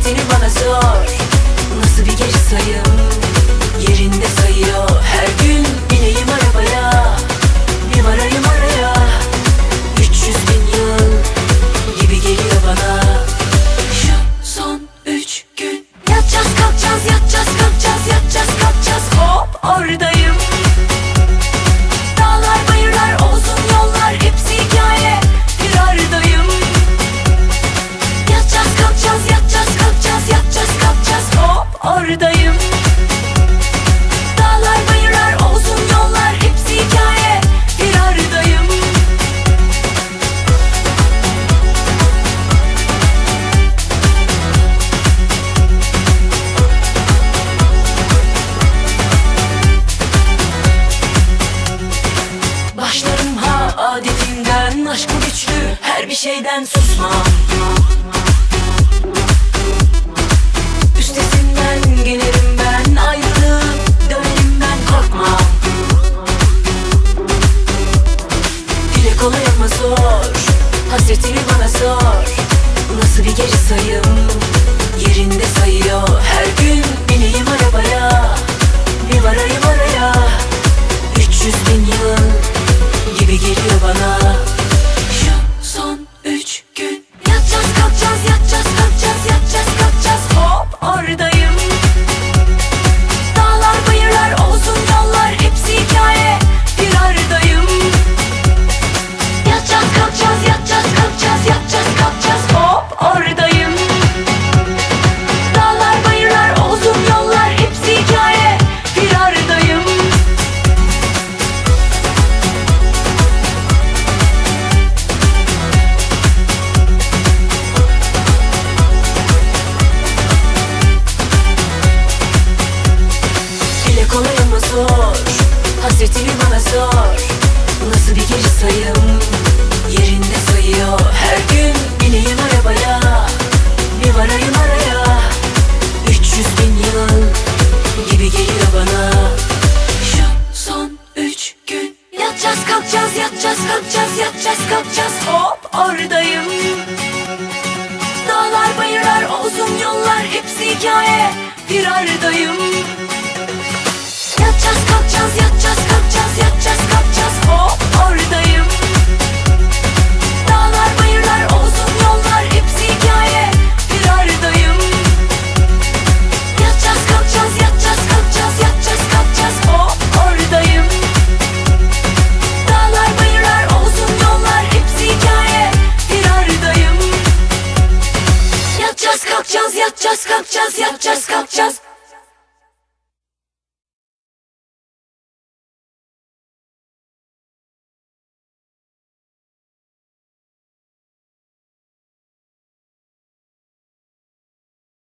Nefretini bana sor buradayım Dağlar bayırlar olsun yollar hepsi hikaye. Bir aradayım Başlarım ha adetinden Aşk güçlü her bir şeyden susma kolay ama zor. Hasretini bana sor. Nasıl bir geri sayım? Yerinde sayıyor. Her gün Bineyim arabaya. Bir varayım araya. 300 bin yılın Gibi geliyor bana. Yatacağız kalkacağız yatacağız kalkacağız yatacağız kalkacağız. Hop oradayım. Dağlar bayırlar o uzun yollar hepsi hikaye. Bir aradayım. Yatacağız kalkacağız yatacağız Uçacağız kalkacağız yatacağız kalkacağız.